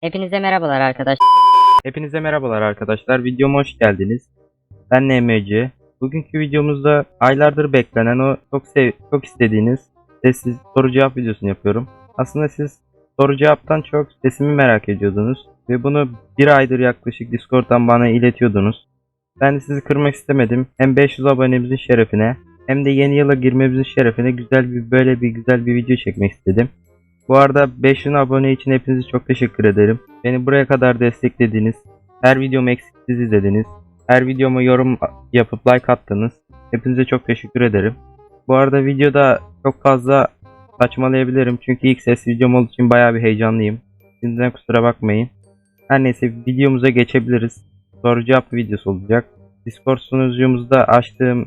Hepinize merhabalar arkadaşlar. Hepinize merhabalar arkadaşlar. Videoma hoş geldiniz. Ben NMC. Bugünkü videomuzda aylardır beklenen o çok sev çok istediğiniz sessiz soru cevap videosunu yapıyorum. Aslında siz soru cevaptan çok sesimi merak ediyordunuz ve bunu bir aydır yaklaşık Discord'dan bana iletiyordunuz. Ben de sizi kırmak istemedim. Hem 500 abonemizin şerefine hem de yeni yıla girmemizin şerefine güzel bir böyle bir güzel bir video çekmek istedim. Bu arada 500 abone için hepinize çok teşekkür ederim. Beni buraya kadar desteklediniz. Her videomu eksiksiz izlediniz. Her videoma yorum yapıp like attınız. Hepinize çok teşekkür ederim. Bu arada videoda çok fazla saçmalayabilirim. Çünkü ilk ses videom olduğu için bayağı bir heyecanlıyım. Şimdiden kusura bakmayın. Her neyse videomuza geçebiliriz. Soru cevap videosu olacak. Discord sunucumuzda açtığım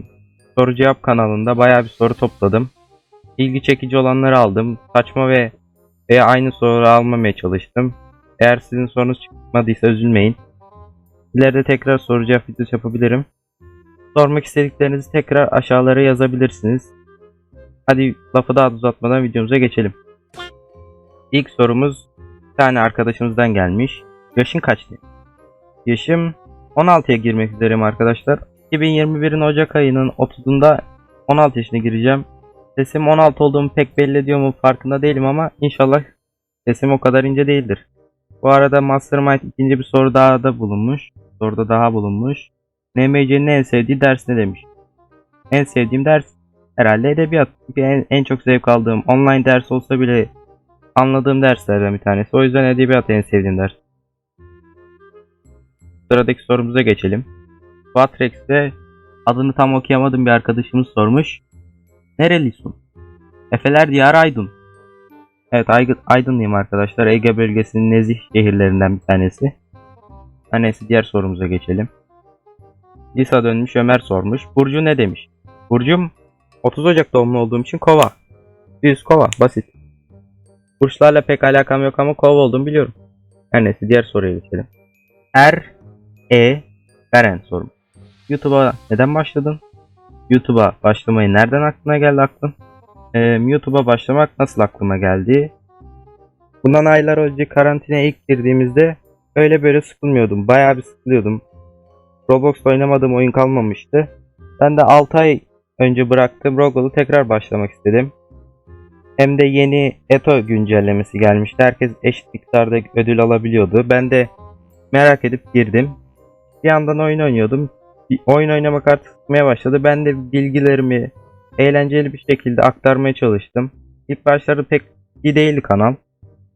soru cevap kanalında bayağı bir soru topladım. İlgi çekici olanları aldım. Saçma ve ve aynı soru almamaya çalıştım. Eğer sizin sorunuz çıkmadıysa üzülmeyin. İleride tekrar soru cevap videosu yapabilirim. Sormak istediklerinizi tekrar aşağılara yazabilirsiniz. Hadi lafı daha da uzatmadan videomuza geçelim. İlk sorumuz bir tane arkadaşımızdan gelmiş. Yaşın kaç diye. Yaşım 16'ya girmek üzereyim arkadaşlar. 2021'in Ocak ayının 30'unda 16 yaşına gireceğim. Sesim 16 olduğumu pek belli ediyor mu farkında değilim ama inşallah sesim o kadar ince değildir. Bu arada Mastermind ikinci bir soru daha da bulunmuş. Soruda daha bulunmuş. NMC'nin en sevdiği ders ne demiş? En sevdiğim ders herhalde edebiyat. Çünkü en, en çok zevk aldığım online ders olsa bile anladığım derslerden bir tanesi. O yüzden edebiyat en sevdiğim ders. Sıradaki sorumuza geçelim. Quatrex'te adını tam okuyamadığım bir arkadaşımız sormuş. Nerelisin? Efeler Diyarı Aydın. Evet Aydınlıyım arkadaşlar. Ege bölgesinin nezih şehirlerinden bir tanesi. Neyse diğer sorumuza geçelim. Lisa dönmüş Ömer sormuş. Burcu ne demiş? Burcum 30 Ocak doğumlu olduğum için kova. Düz kova basit. Burçlarla pek alakam yok ama kova olduğumu biliyorum. Her neyse diğer soruya geçelim. Er E Beren sormuş. YouTube'a neden başladın? YouTube'a başlamayı nereden aklına geldi aklın? Ee, YouTube'a başlamak nasıl aklıma geldi? Bundan aylar önce karantinaya ilk girdiğimizde öyle böyle sıkılmıyordum. Bayağı bir sıkılıyordum. Roblox'ta oynamadığım oyun kalmamıştı. Ben de 6 ay önce bıraktım. Roblox'u tekrar başlamak istedim. Hem de yeni Eto güncellemesi gelmişti. Herkes eşit miktarda ödül alabiliyordu. Ben de merak edip girdim. Bir yandan oyun oynuyordum bir oyun oynamak artık sıkmaya başladı. Ben de bilgilerimi eğlenceli bir şekilde aktarmaya çalıştım. İlk başlarda pek iyi değildi kanal.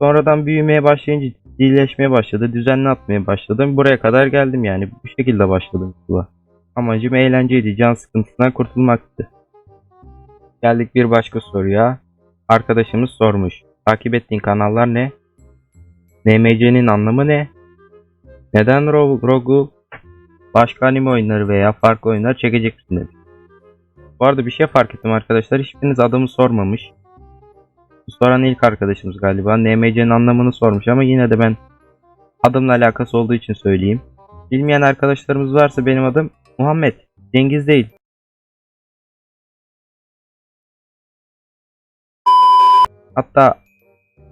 Sonradan büyümeye başlayınca ciddileşmeye başladı. Düzenli atmaya başladım. Buraya kadar geldim yani. Bu şekilde başladım YouTube'a. Amacım eğlenceydi. Can sıkıntısından kurtulmaktı. Geldik bir başka soruya. Arkadaşımız sormuş. Takip ettiğin kanallar ne? NMC'nin anlamı ne? Neden Ro- Rogu başka anime oyunları veya farklı oyunlar çekecek misin demiş. Bu arada bir şey fark ettim arkadaşlar. Hiçbiriniz adımı sormamış. Soran ilk arkadaşımız galiba. NMC'nin anlamını sormuş ama yine de ben adımla alakası olduğu için söyleyeyim. Bilmeyen arkadaşlarımız varsa benim adım Muhammed. Cengiz değil. Hatta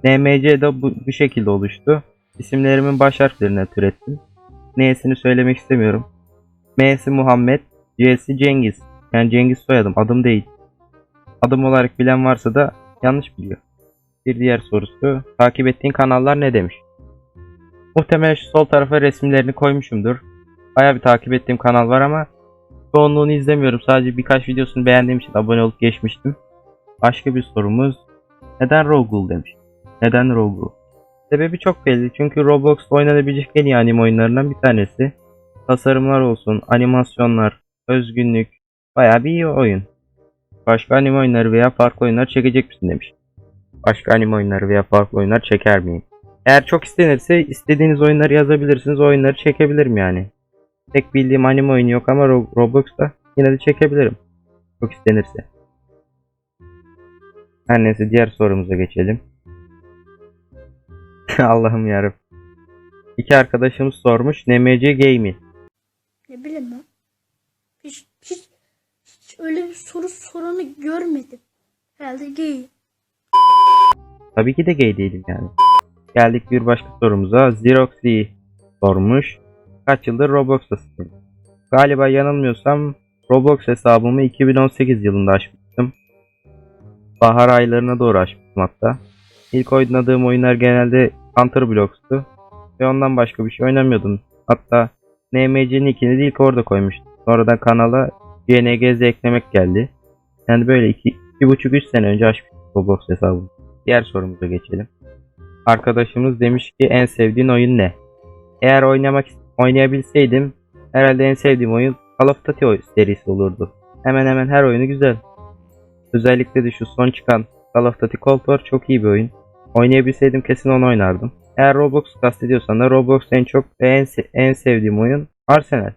NMC de bu, bu şekilde oluştu. İsimlerimin baş harflerine türettim. N'sini söylemek istemiyorum. M'si Muhammed, C'si Cengiz. Yani Cengiz soyadım, adım değil. Adım olarak bilen varsa da yanlış biliyor. Bir diğer sorusu, takip ettiğin kanallar ne demiş? Muhtemelen şu sol tarafa resimlerini koymuşumdur. Baya bir takip ettiğim kanal var ama çoğunluğunu izlemiyorum. Sadece birkaç videosunu beğendiğim için abone olup geçmiştim. Başka bir sorumuz, neden Rogul demiş? Neden Rogul? Sebebi çok belli çünkü Roblox'ta oynanabilecek en iyi anime oyunlarından bir tanesi. Tasarımlar olsun, animasyonlar, özgünlük, bayağı bir iyi oyun. Başka anime oyunları veya farklı oyunlar çekecek misin demiş. Başka anime oyunları veya farklı oyunlar çeker miyim? Eğer çok istenirse istediğiniz oyunları yazabilirsiniz, oyunları çekebilirim yani. Tek bildiğim anime oyunu yok ama Ro- Roblox'ta yine de çekebilirim. Çok istenirse. Her neyse diğer sorumuza geçelim. Allah'ım yarabbim. İki arkadaşımız sormuş. NMC gay ben. Hiç, hiç, hiç öyle bir soru soranı görmedim. Herhalde gay. Tabii ki de gay değilim yani. Geldik bir başka sorumuza. Xeroxy sormuş. Kaç yıldır Roblox'tasın? Galiba yanılmıyorsam Roblox hesabımı 2018 yılında açmıştım. Bahar aylarına doğru açmıştım hatta. İlk oynadığım oyunlar genelde Counter Blocks'tu. Ve ondan başka bir şey oynamıyordum. Hatta NMC'nin ikini de ilk orada koymuştum. Sonradan kanala GNGZ eklemek geldi. Yani böyle 2,5-3 sene önce açmıştım Roblox hesabımı. Diğer sorumuza geçelim. Arkadaşımız demiş ki en sevdiğin oyun ne? Eğer oynamak oynayabilseydim herhalde en sevdiğim oyun Call of Duty serisi olurdu. Hemen hemen her oyunu güzel. Özellikle de şu son çıkan Call of Duty Cold War çok iyi bir oyun. Oynayabilseydim kesin onu oynardım. Eğer Roblox kastediyorsan da Roblox en çok ve en, en sevdiğim oyun Arsenal.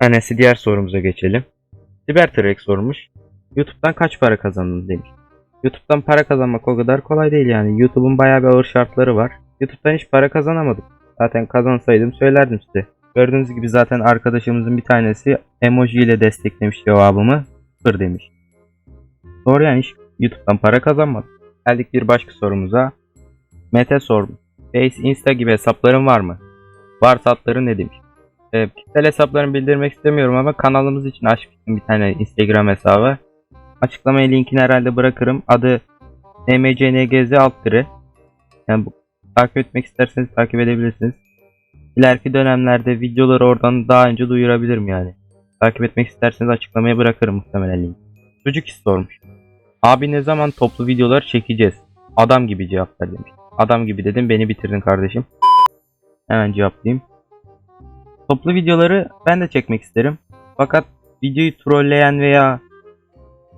Annesi diğer sorumuza geçelim. Cybertrex sormuş. YouTube'dan kaç para kazandın demiş. YouTube'dan para kazanmak o kadar kolay değil yani. YouTube'un bayağı bir ağır şartları var. YouTube'dan hiç para kazanamadım. Zaten kazansaydım söylerdim size. Gördüğünüz gibi zaten arkadaşımızın bir tanesi emoji ile desteklemiş cevabımı. Sıfır demiş. Doğru yani hiç YouTube'dan para kazanmadım. Geldik bir başka sorumuza. Mete sordu. Face, Insta gibi hesapların var mı? Varsa adları ne demiş. E, kişisel hesaplarını bildirmek istemiyorum ama kanalımız için açmıştım bir tane Instagram hesabı. Açıklamaya linkini herhalde bırakırım. Adı mcngz alt. Yani bu, takip etmek isterseniz takip edebilirsiniz. İleriki dönemlerde videoları oradan daha önce duyurabilirim yani. Takip etmek isterseniz açıklamaya bırakırım muhtemelen link. Çocuk sormuş. Abi ne zaman toplu videolar çekeceğiz? Adam gibi cevap ver demiş. Adam gibi dedim beni bitirdin kardeşim. Hemen cevaplayayım. Toplu videoları ben de çekmek isterim. Fakat videoyu trolleyen veya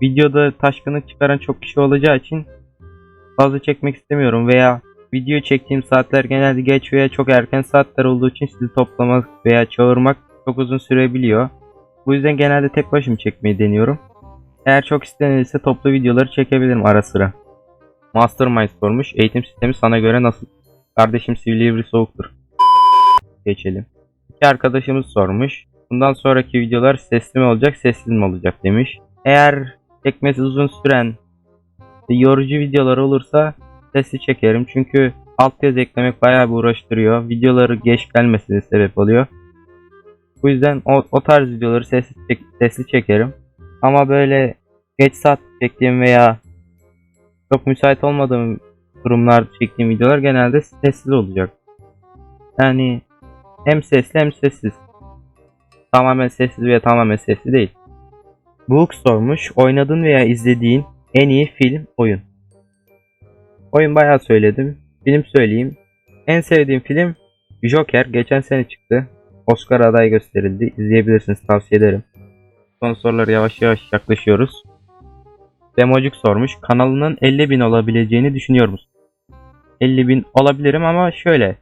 videoda taşkınlık çıkaran çok kişi olacağı için fazla çekmek istemiyorum veya video çektiğim saatler genelde geç veya çok erken saatler olduğu için sizi toplamak veya çağırmak çok uzun sürebiliyor. Bu yüzden genelde tek başım çekmeyi deniyorum. Eğer çok istenirse toplu videoları çekebilirim ara sıra. Mastermind sormuş. Eğitim sistemi sana göre nasıl? Kardeşim Silivri soğuktur. Geçelim. İki arkadaşımız sormuş. Bundan sonraki videolar sesli mi olacak, sessiz mi olacak demiş. Eğer çekmesi uzun süren yorucu videolar olursa sesli çekerim. Çünkü altyazı eklemek bayağı bir uğraştırıyor. Videoları geç gelmesine sebep oluyor. Bu yüzden o, o tarz videoları sesli, çek- sesli çekerim. Ama böyle geç saat çektiğim veya çok müsait olmadığım durumlarda çektiğim videolar genelde sessiz olacak. Yani hem sesli hem sessiz. Tamamen sessiz veya tamamen sesli değil. Book sormuş. Oynadığın veya izlediğin en iyi film, oyun. Oyun bayağı söyledim. Film söyleyeyim. En sevdiğim film Joker. Geçen sene çıktı. Oscar aday gösterildi. İzleyebilirsiniz. Tavsiye ederim. Son sorulara yavaş yavaş yaklaşıyoruz. Democuk sormuş. Kanalının 50 bin olabileceğini düşünüyor musun? 50 bin olabilirim ama şöyle.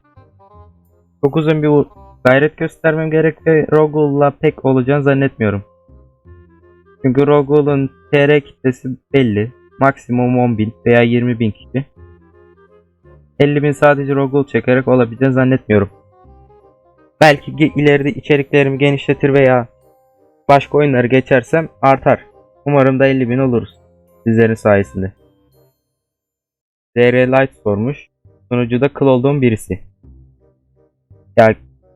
Çok uzun bir gayret göstermem gerek ve Rogul'la pek olacağını zannetmiyorum. Çünkü Rogul'un TR kitlesi belli. Maksimum 10 bin veya 20 bin kişi. 50 bin sadece Rogul çekerek olabileceğini zannetmiyorum. Belki ileride içeriklerimi genişletir veya başka oyunları geçersem artar. Umarım da 50 bin oluruz. Sizlerin sayesinde. DR Light sormuş. Sunucuda kıl olduğum birisi. Ya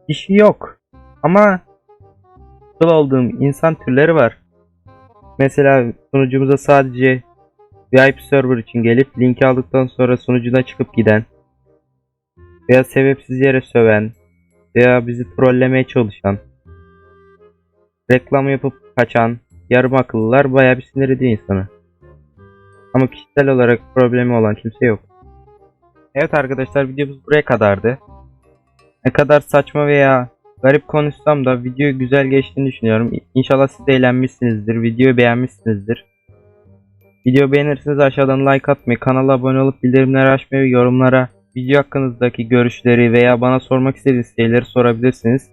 kişi yok. Ama kıl olduğum insan türleri var. Mesela sunucumuza sadece VIP server için gelip linki aldıktan sonra sunucudan çıkıp giden veya sebepsiz yere söven veya bizi trollemeye çalışan reklam yapıp kaçan yarım akıllılar bayağı bir sinir ediyor insanı. Ama kişisel olarak problemi olan kimse yok. Evet arkadaşlar videomuz buraya kadardı. Ne kadar saçma veya garip konuşsam da video güzel geçtiğini düşünüyorum. İnşallah siz de eğlenmişsinizdir. Videoyu beğenmişsinizdir. Video beğenirseniz aşağıdan like atmayı, kanala abone olup bildirimleri açmayı yorumlara video hakkınızdaki görüşleri veya bana sormak istediğiniz şeyleri sorabilirsiniz.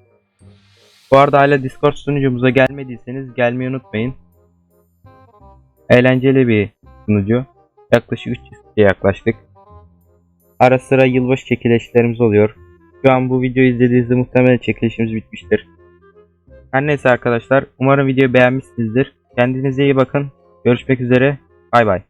Bu arada hala Discord sunucumuza gelmediyseniz gelmeyi unutmayın. Eğlenceli bir sunucu. Yaklaşık 300 kişiye yaklaştık. Ara sıra yılbaşı çekilişlerimiz oluyor. Şu an bu videoyu izlediğinizde muhtemelen çekilişimiz bitmiştir. Her neyse arkadaşlar. Umarım videoyu beğenmişsinizdir. Kendinize iyi bakın. Görüşmek üzere. Bay bay.